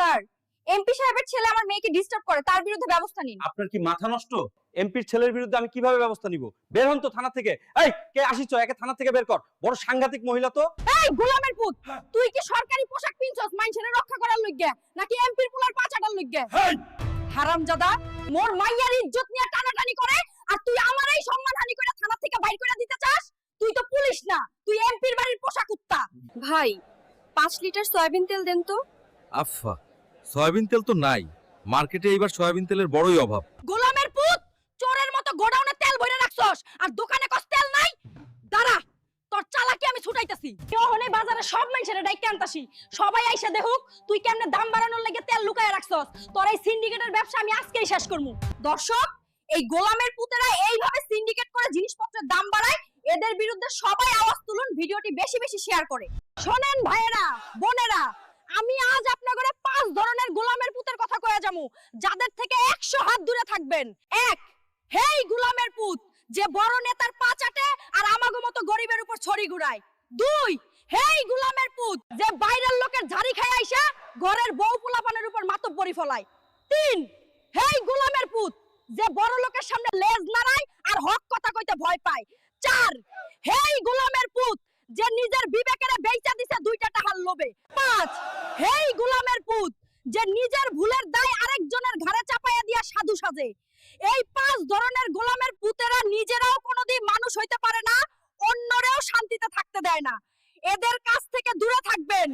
Sir MP সাহেবের ছেলে আমার মেয়েকে ডিস্টার্ব করে তার বিরুদ্ধে ব্যবস্থা নিন। আপনার কি মাথা নষ্ট? এমপির ছেলের বিরুদ্ধে আমি কীভাবে ব্যবস্থা নিব? বের হন তো থানা থেকে। এই কে আসিছ একে থানা থেকে বের কর। বড় সাংঘাতিক মহিলা তো। এই গোলামের পুত তুই কি সরকারি পোশাক পিনছস? মানুষের রক্ষা করার লইগে নাকি এমপির পুলার পাচাটার লইগে হারামজাদা মোর মাইয়ার ইজ্জত নিয়ে টানাটানি করে আর তুই আমার এই সম্মানহানি করে থানা থেকে বাইর করে দিতে চাস? তুই তো পুলিশ না তুই এমপির বাড়ির পোশাক কুত্তা ভাই পাঁচ লিটার সয়াবিন তেল দেন তো। আফা। সয়াবিন তেল তো নাই। মার্কেটে এইবার সয়াবিন তেলের বড়ই অভাব। গোলামের পুত, চোরের মতো গোডাউনে তেল ভরে রাখছস, আর দোকানে কস তেল নাই? দাঁড়া, তোর চালাকি আমি ছুটাইতাছি। ওহনে বাজারে সব মানুষের ডাইকে আনতাছি। সবাই আইসা দেখুক, তুই কেমনে দাম বাড়ানোর লাগে তেল লুকায় রাখছস। তোর এই সিন্ডিকেটের ব্যবসা আমি আজকেই শেষ করমু। দর্শক, এই গোলামের পুতেরা এইভাবে সিন্ডিকেট করে জিনিসপত্রের দাম বাড়ায়, এদের বিরুদ্ধে সবাই আওয়াজ তুলুন, ভিডিওটি বেশি বেশি শেয়ার করে। শোনেন ভাইয়েরা, বোনেরা আমি আজ আপনাদের পাঁচ ধরনের গোলামের পুতের কথা কয়ে যামু, যাদের থেকে একশো হাত দূরে থাকবেন। এক, হেই গোলামের পুত, যে বড় নেতার পা চাটে আর আমাগো মতো গরিবের উপর ছড়ি ঘুরায় দুই, হেই গোলামের পুত, যে বাইরের লোকের ঝাড়ি খায় আইসা ঘরের বউ পোলাপানের উপর মাতব পরি ফলায়। তিন, হেই গোলামের পুত, যে বড় লোকের সামনে লেজ নাড়ায় আর হক কথা কইতে ভয় পায়। চার, হেই গোলামের পুত, যে নিজের বিবেকের বেইচা দিছে দুইটা টাকার লোভে। পাঁচ হেই গোলামের পুত, যে নিজের ভুলের দায় আরেকজনের ঘাড়ে চাপাইয়া দিয়া সাধু সাজে। এই পাঁচ ধরনের গোলামের পুতেরা নিজেরাও কোনোদিন মানুষ হইতে পারে না, অন্যরেও শান্তিতে থাকতে দেয় না। এদের কাছ থেকে দূরে থাকবেন।